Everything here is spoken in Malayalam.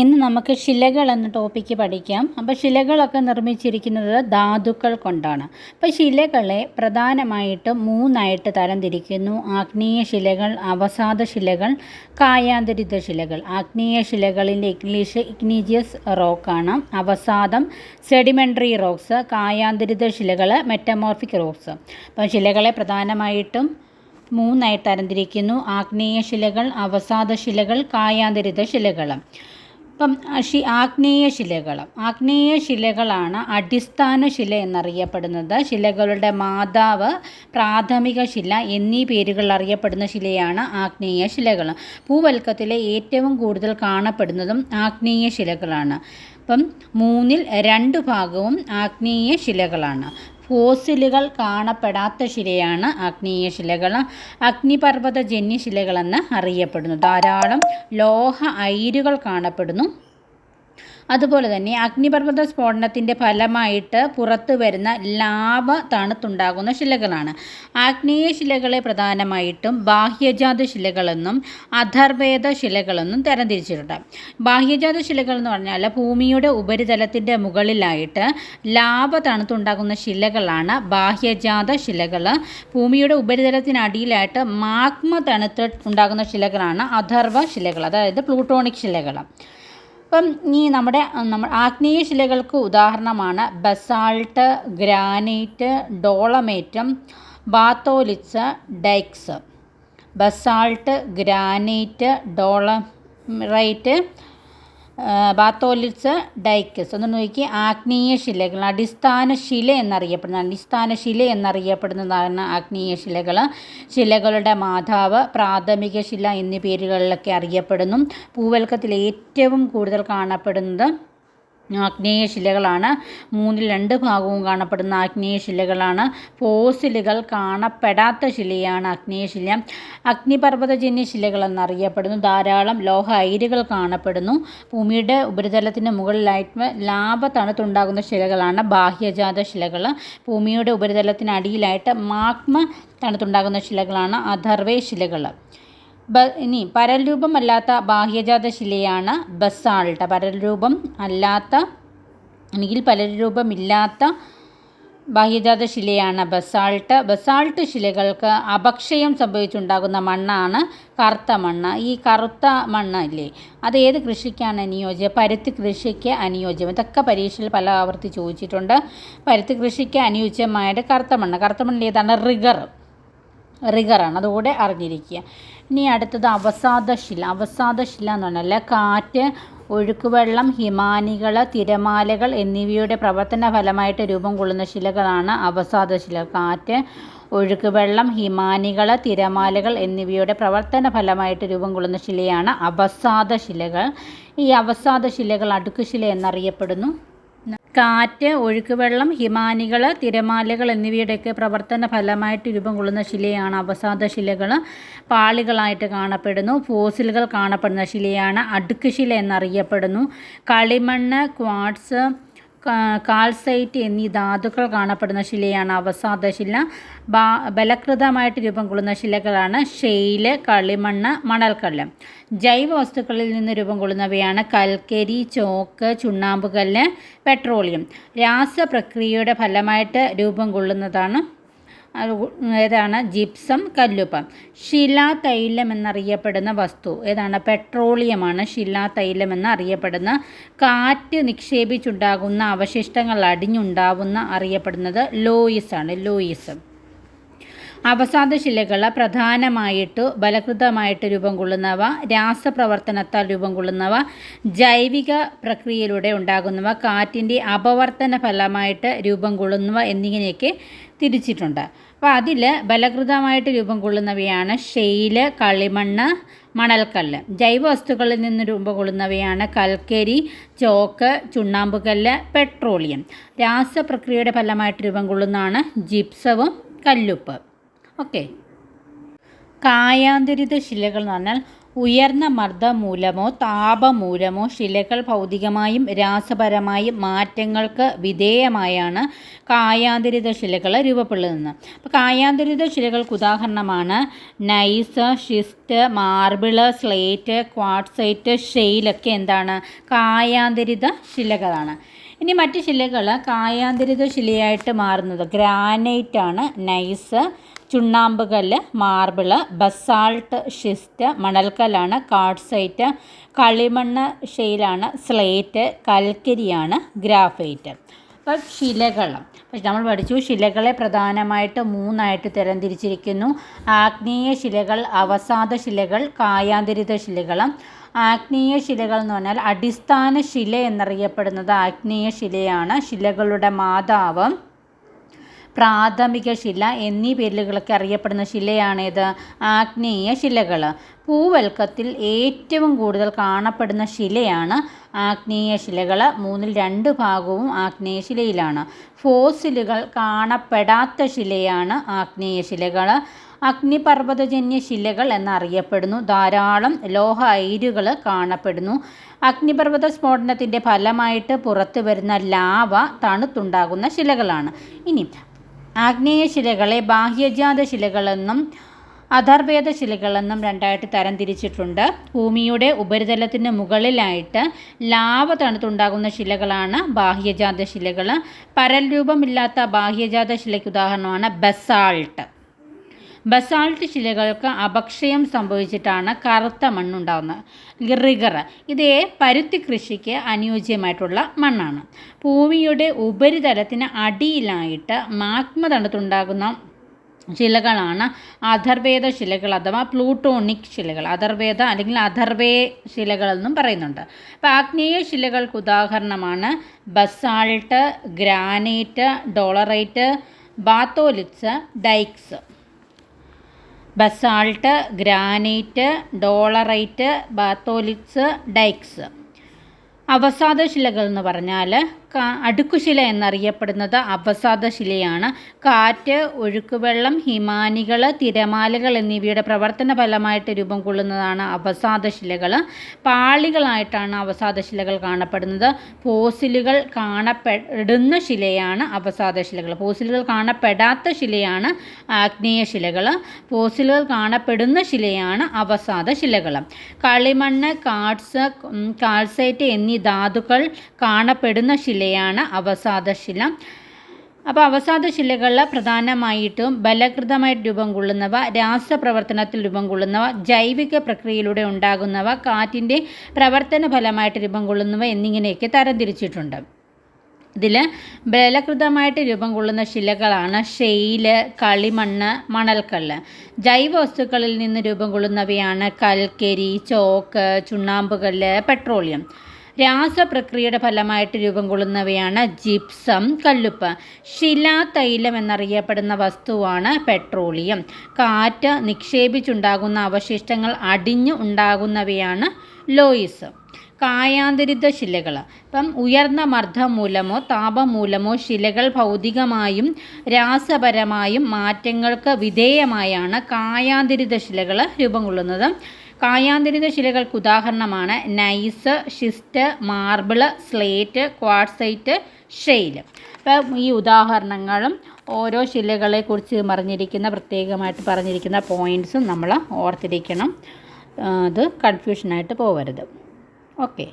ഇന്ന് നമുക്ക് ശിലകൾ എന്ന ടോപ്പിക്ക് പഠിക്കാം. അപ്പോൾ ശിലകളൊക്കെ നിർമ്മിച്ചിരിക്കുന്നത് ധാതുക്കൾ കൊണ്ടാണ്. അപ്പോൾ ശിലകളെ പ്രധാനമായിട്ട് മൂന്നായിട്ട് തരംതിരിക്കുന്നു. ആഗ്നേയ ശിലകൾ അവസാദ ശിലകൾ കായാന്തരിത ശിലകൾ. ആഗ്നേയ ശിലകളിന്റെ ഇംഗ്ലീഷ് ഇഗ്നീജിയസ് റോക്കാണ്. അവസാദം സെഡിമെന്ററി റോക്സ് കായാന്തരിത ശിലകൾ മെറ്റമോർഫിക് റോക്സ്. അപ്പോൾ ശിലകളെ പ്രധാനമായിട്ടും മൂന്നായിട്ട് തരംതിരിക്കുന്നു. ആഗ്നേയ ശിലകൾ അവസാദ ശിലകൾ കായാന്തരിത ശിലകൾ ഇപ്പം ശി ആഗ്നേയ ശിലകൾ ആഗ്നേയ ശിലകളാണ് അടിസ്ഥാന ശില എന്നറിയപ്പെടുന്നത്. ശിലകളുടെ മാതാവ് പ്രാഥമിക ശില എന്നീ പേരുകളിൽ അറിയപ്പെടുന്ന ശിലയാണ് ആഗ്നേയ ശിലകൾ. ഭൂവൽക്കത്തിലെ ഏറ്റവും കൂടുതൽ കാണപ്പെടുന്നതും ആഗ്നേയ ശിലകളാണ്. അപ്പം മൂന്നിൽ രണ്ട് ഭാഗവും ആഗ്നേയ ശിലകളാണ്. ഫോസിലുകൾ കാണപ്പെടാത്ത ശിലയാണ് ആഗ്നേയ ശിലകൾ. അഗ്നിപർവത ജന്യ ശിലകളെന്ന് അറിയപ്പെടുന്നു. ധാരാളം ലോഹ അയിരുകൾ കാണപ്പെടുന്നു. അതുപോലെ തന്നെ അഗ്നിപർവത സ്ഫോടനത്തിന്റെ ഫലമായിട്ട് പുറത്തു വരുന്ന ലാവ തണുത്തുണ്ടാകുന്ന ശിലകളാണ്. ആഗ്നേയ ശിലകളെ പ്രധാനമായിട്ടും ബാഹ്യജാത ശിലകളെന്നും അധർവേദ ശിലകളെന്നും തരംതിരിച്ചിട്ടുണ്ട്. ബാഹ്യജാത ശിലകൾ എന്ന് പറഞ്ഞാൽ ഭൂമിയുടെ ഉപരിതലത്തിന്റെ മുകളിലായിട്ട് ലാവ തണുത്തുണ്ടാകുന്ന ശിലകളാണ് ബാഹ്യജാത ശിലകൾ. ഭൂമിയുടെ ഉപരിതലത്തിനടിയിലായിട്ട് മാഗ്മ തണുത്ത് ഉണ്ടാകുന്ന ശിലകളാണ് അധർവ ശിലകൾ അതായത് പ്ലൂട്ടോണിക് ശിലകൾ. അപ്പം ഈ നമ്മുടെ നമ്മൾ ആഗ്നേയ ശിലകൾക്ക് ഉദാഹരണമാണ് basalt granite ഡോളമേറ്റം batholiths dykes. Basalt granite dolerite batholiths dykes ഒന്ന് നോക്കി ആഗ്നേയ ശിലകൾ അടിസ്ഥാന ശില എന്നറിയപ്പെടുന്ന അടിസ്ഥാന ശില എന്നറിയപ്പെടുന്നതാണ് ആഗ്നേയ ശിലകൾ ശിലകളുടെ മാതാവ് പ്രാഥമിക ശില എന്നീ പേരുകളിലൊക്കെ അറിയപ്പെടുന്നു. പൂവൽക്കത്തിൽ ഏറ്റവും കൂടുതൽ കാണപ്പെടുന്നത് ആഗ്നേയ ശിലകളാണ്. മൂന്നിൽ രണ്ട് ഭാഗവും കാണപ്പെടുന്ന ആഗ്നേയ ശിലകളാണ്. ഫോസിലുകൾ കാണപ്പെടാത്ത ശിലയാണ് ആഗ്നേയ ശില. അഗ്നിപർവതജന്യ ശിലകൾ എന്നറിയപ്പെടുന്നു ധാരാളം ലോഹ അയിരുകൾ കാണപ്പെടുന്നു. ഭൂമിയുടെ ഉപരിതലത്തിന് മുകളിലായിട്ട് ലാഭ തണുത്തുണ്ടാകുന്ന ശിലകളാണ് ബാഹ്യജാത ശിലകൾ. ഭൂമിയുടെ ഉപരിതലത്തിന് അടിയിലായിട്ട് മാഗ്മ തണുത്തുണ്ടാകുന്ന ശിലകളാണ് അധർവേ ശിലകൾ. ഇനി പരൽരൂപമല്ലാത്ത ബാഹ്യജാത ശിലയാണ് ബസാൾട്ട്. പരൽരൂപം അല്ലാത്ത അല്ലെങ്കിൽ പരൽരൂപമില്ലാത്ത ബാഹ്യജാത ശിലയാണ് ബസാൾട്ട്. ബസാൾട്ട് ശിലകൾക്ക് അപക്ഷയം സംഭവിച്ചുണ്ടാകുന്ന മണ്ണാണ് കറുത്ത മണ്ണ്. ഈ കറുത്ത മണ്ണ് ഇല്ലേ അത് ഏത് കൃഷിക്കാണ് അനുയോജ്യം? പരുത്തി കൃഷിക്ക് അനുയോജ്യം. ഇതൊക്കെ പരീക്ഷയിൽ പല ആവർത്തി ചോദിച്ചിട്ടുണ്ട്. പരുത്തി കൃഷിക്ക് അനുയോജ്യമായിട്ട് കറുത്ത മണ്ണ്. കറുത്ത മണ്ണിൽ ഏതാണ് റിഗർ. റിഗറാണ്. അതുകൂടെ അറിഞ്ഞിരിക്കുക. ഇനി അടുത്തത് അവസാദശില. അവസാദശില എന്ന് പറഞ്ഞാൽ കാറ്റ് ഒഴുക്കുവെള്ളം ഹിമാനികൾ തിരമാലകൾ എന്നിവയുടെ പ്രവർത്തന ഫലമായിട്ട് രൂപം കൊള്ളുന്ന ശിലകളാണ് അവസാദശില. കാറ്റ് ഒഴുക്കുവെള്ളം ഹിമാനികൾ തിരമാലകൾ എന്നിവയുടെ പ്രവർത്തന ഫലമായിട്ട് രൂപം കൊള്ളുന്ന ശിലയാണ് അവസാദ ശിലകൾ ഈ അവസാദ ശിലകൾ അടുക്കുശില എന്നറിയപ്പെടുന്നു. കാറ്റ് ഒഴുക്കുവെള്ളം ഹിമാനികൾ തിരമാലകൾ എന്നിവയുടെയൊക്കെ പ്രവർത്തന ഫലമായിട്ട് രൂപം കൊള്ളുന്ന ശിലയാണ് അവസാദ ശിലകൾ പാളികളായിട്ട് കാണപ്പെടുന്നു. ഫോസിലുകൾ കാണപ്പെടുന്ന ശിലയാണ് അടുക്ക് ശില എന്നറിയപ്പെടുന്നു. കളിമണ്ണ് ക്വാട്സ് കാൽസൈറ്റ് എന്നീ ധാതുക്കൾ കാണപ്പെടുന്ന ശിലയാണ് അവസാദ ശില. ബലകൃതമായിട്ട് രൂപം കൊള്ളുന്ന ശിലകളാണ് ഷെയിൽ കളിമണ്ണ് മണൽക്കല്ല്. ജൈവ വസ്തുക്കളിൽ നിന്ന് രൂപം കൊള്ളുന്നവയാണ് കൽക്കരി ചോക്ക് ചുണ്ണാമ്പുകല്ല് പെട്രോളിയം. രാസപ്രക്രിയയുടെ ഫലമായിട്ട് രൂപം കൊള്ളുന്നതാണ് ഏതാണ്? ജിപ്സം കല്ലുപ്പം. ശിലാതൈലം എന്നറിയപ്പെടുന്ന വസ്തു. ഏതാണ്? പെട്രോളിയമാണ് ശിലാതൈലം എന്നറിയപ്പെടുന്ന കാറ്റ് നിക്ഷേപിച്ചുണ്ടാകുന്ന അവശിഷ്ടങ്ങൾ അടിഞ്ഞുണ്ടാവുന്ന അറിയപ്പെടുന്നത് ലോയിസ് ആണ് ലോയിസ്. അവസാദ ശിലകൾ പ്രധാനമായിട്ട് ബലകൃതമായിട്ട് രൂപം കൊള്ളുന്നവ രാസപ്രവർത്തനത്താൽ രൂപം കൊള്ളുന്നവ ജൈവിക പ്രക്രിയയിലൂടെ ഉണ്ടാകുന്നവ കാറ്റിന്റെ അപവർത്തന ഫലമായിട്ട് രൂപം കൊള്ളുന്നവ എന്നിങ്ങനെയൊക്കെ തിരിച്ചിട്ടുണ്ട്. അപ്പോൾ അതിൽ ബലകൃതമായിട്ട് രൂപം കൊള്ളുന്നവയാണ് ഷെയിൽ കളിമണ്ണ് മണൽക്കല്ല്. ജൈവ വസ്തുക്കളിൽ നിന്ന് രൂപം കൊള്ളുന്നവയാണ് കൽക്കരി ചോക്ക് ചുണ്ണാമ്പുകല്ല് പെട്രോളിയം. രാസപ്രക്രിയയുടെ ഫലമായിട്ട് രൂപം കൊള്ളുന്നതാണ് ജിപ്സവും കല്ലുപ്പ്. ഓക്കെ. കായാന്തരിത ശിലകൾ എന്ന് പറഞ്ഞാൽ ഉയർന്ന മർദ്ദം മൂലമോ താപം മൂലമോ ശിലകൾ ഭൗതികമായും രാസപരമായും മാറ്റങ്ങൾക്ക് വിധേയമായാണ് കായാന്തരിത ശിലകൾ രൂപപ്പെടുന്നത്. അപ്പോൾ കായാന്തരിത ശിലകൾക്ക് ഉദാഹരണമാണ് gneiss schist marble slate quartzite ഷെയിലൊക്കെ എന്താണ്? കായാന്തരിത ശിലകളാണ്. ഇനി മറ്റ് ശിലകൾ കായാന്തരിത ശിലയായിട്ട് മാറുന്നത്. ഗ്രാനൈറ്റാണ് നൈസ് ചുണ്ണാമ്പ് കല്ല് മാർബിൾ ബസാൾട്ട് ഷിസ്റ്റ് മണൽക്കല്ലാണ് കാഡ്സൈറ്റ് കളിമണ്ണ് ഷെയിലാണ് സ്ലേറ്റ് കൽക്കരിയാണ് ഗ്രാഫൈറ്റ്. അപ്പോൾ ശിലകൾ. നമ്മൾ പഠിച്ചു ശിലകളെ പ്രധാനമായിട്ട് മൂന്നായിട്ട് തരംതിരിച്ചിരിക്കുന്നു. ആഗ്നേയ ശിലകൾ അവസാദ ശിലകൾ കായാന്തരിത ശിലകൾ. ആഗ്നേയ ശിലകൾ എന്ന് പറഞ്ഞാൽ അടിസ്ഥാന ശില എന്നറിയപ്പെടുന്നത് ആഗ്നേയ ശിലയാണ്. ശിലകളുടെ മാതാവ്. പ്രാഥമിക ശില എന്നീ പേരുകളൊക്കെ അറിയപ്പെടുന്ന ശിലയാണേത്. ആഗ്നേയ ശിലകൾ. പൂവൽക്കത്തിൽ ഏറ്റവും കൂടുതൽ കാണപ്പെടുന്ന ശിലയാണ് ആഗ്നേയ ശിലകൾ. മൂന്നിൽ രണ്ട് ഭാഗവും ആഗ്നേയ ശിലയിലാണ്. ഫോസിലുകൾ കാണപ്പെടാത്ത ശിലയാണ് ആഗ്നേയ ശിലകൾ. അഗ്നിപർവതജന്യ ശിലകൾ എന്നറിയപ്പെടുന്നു. ധാരാളം ലോഹ അയിരുകൾ കാണപ്പെടുന്നു. അഗ്നിപർവത സ്ഫോടനത്തിന്റെ ഫലമായിട്ട് പുറത്തു വരുന്ന ലാവ തണുത്തുണ്ടാകുന്ന ശിലകളാണ്. ഇനി ആഗ്നേയ ശിലകളെ ബാഹ്യജാത ശിലകളെന്നും അധർവേദ ശിലകളെന്നും രണ്ടായിട്ട് തരംതിരിച്ചിട്ടുണ്ട് ഭൂമിയുടെ ഉപരിതലത്തിന് മുകളിലായിട്ട് ലാവ തണുത്തുണ്ടാകുന്ന ശിലകളാണ് ബാഹ്യജാത ശിലകൾ പരൽ രൂപമില്ലാത്ത ബാഹ്യജാത ശിലയ്ക്ക് ഉദാഹരണമാണ് ബസാൾട്ട്. ബസാൾട്ട് ശിലകൾക്ക് അപക്ഷയം സംഭവിച്ചിട്ടാണ് കറുത്ത മണ്ണുണ്ടാകുന്നത് റിഗർ ഇത് പരുത്തി കൃഷിക്ക് അനുയോജ്യമായിട്ടുള്ള മണ്ണാണ്. ഭൂമിയുടെ ഉപരിതലത്തിന് അടിയിലായിട്ട് മാഗ്മ തണുത്തുണ്ടാകുന്ന ശിലകളാണ് അഥർവേദ ശിലകൾ അഥവാ പ്ലൂട്ടോണിക് ശിലകൾ. അഥർവേദ അല്ലെങ്കിൽ അഥർവേ ശിലകൾ എന്നും പറയുന്നുണ്ട്. അപ്പോൾ ആഗ്നേയ ശിലകൾക്ക് ഉദാഹരണമാണ് basalt granite dolerite batholiths dykes. Basalt granite dolerite batholiths dykes. അവസാദ ശിലകൾ എന്ന് പറഞ്ഞാൽ അടുക്കുശില എന്നറിയപ്പെടുന്നത് അവസാദ ശിലയാണ്. കാറ്റ് ഒഴുക്കുവെള്ളം ഹിമാനികൾ തിരമാലകൾ എന്നിവയുടെ പ്രവർത്തന ഫലമായിട്ട് രൂപം കൊള്ളുന്നതാണ് അവസാദ ശിലകൾ പാളികളായിട്ടാണ് അവസാദ ശിലകൾ കാണപ്പെടുന്നത്. ഫോസിലുകൾ കാണപ്പെടുന്ന ശിലയാണ് അവസാദ ശിലകൾ. ഫോസിലുകൾ കാണപ്പെടാത്ത ശിലയാണ് ആഗ്നേയ ശിലകൾ ഫോസിലുകൾ കാണപ്പെടുന്ന ശിലയാണ് അവസാദ ശിലകൾ കളിമണ്ണ് കാട്സ് കാൾസൈറ്റ് എന്നീ ധാതുക്കൾ കാണപ്പെടുന്ന ശിലയാണ് അവസാദശില അപ്പോൾ അവസാദശിലകളിൽ പ്രധാനമായിട്ടും ബലകൃതമായിട്ട് രൂപം കൊള്ളുന്നവ രാസപ്രവർത്തനത്തിൽ രൂപം കൊള്ളുന്നവ ജൈവിക പ്രക്രിയയിലൂടെ ഉണ്ടാകുന്നവ കാറ്റിന്റെ പ്രവർത്തന ഫലമായിട്ട് രൂപം കൊള്ളുന്നവ എന്നിങ്ങനെയൊക്കെ തരംതിരിച്ചിട്ടുണ്ട്. ഇതിൽ ബലകൃതമായിട്ട് രൂപം കൊള്ളുന്ന ശിലകളാണ് ഷെയിൽ കളിമണ്ണ് മണൽക്കല്ല്. ജൈവ വസ്തുക്കളിൽ നിന്ന് രൂപം കൊള്ളുന്നവയാണ് കൽക്കരി ചോക്ക് ചുണ്ണാമ്പുകല്ല് പെട്രോളിയം. രാസപ്രക്രിയയുടെ ഫലമായിട്ട് രൂപം കൊള്ളുന്നവയാണ് ജിപ്സം കല്ലുപ്പ്. ശിലാതൈലം എന്നറിയപ്പെടുന്ന വസ്തുവാണ് പെട്രോളിയം. കാറ്റ് നിക്ഷേപിച്ചുണ്ടാകുന്ന അവശിഷ്ടങ്ങൾ അടിഞ്ഞു ഉണ്ടാകുന്നവയാണ് ലോയിസ്. കായാന്തരിത ശിലകൾ. ഇപ്പം ഉയർന്ന മർദ്ദം മൂലമോ താപം മൂലമോ ശിലകൾ ഭൗതികമായും രാസപരമായും മാറ്റങ്ങൾക്ക് വിധേയമായാണ് കായാന്തരിത ശിലകൾ രൂപം കൊള്ളുന്നത്. കായാന്തരിത ശിലകൾക്ക് ഉദാഹരണമാണ് gneiss schist marble slate quartzite shale അപ്പം ഈ ഉദാഹരണങ്ങളും ഓരോ ശിലകളെക്കുറിച്ച് പറഞ്ഞിരിക്കുന്ന പ്രത്യേകമായിട്ട് പറഞ്ഞിരിക്കുന്ന പോയിന്റ്സും നമ്മൾ ഓർത്തിരിക്കണം. അത് കൺഫ്യൂഷനായിട്ട് പോകരുത് ഓക്കെ.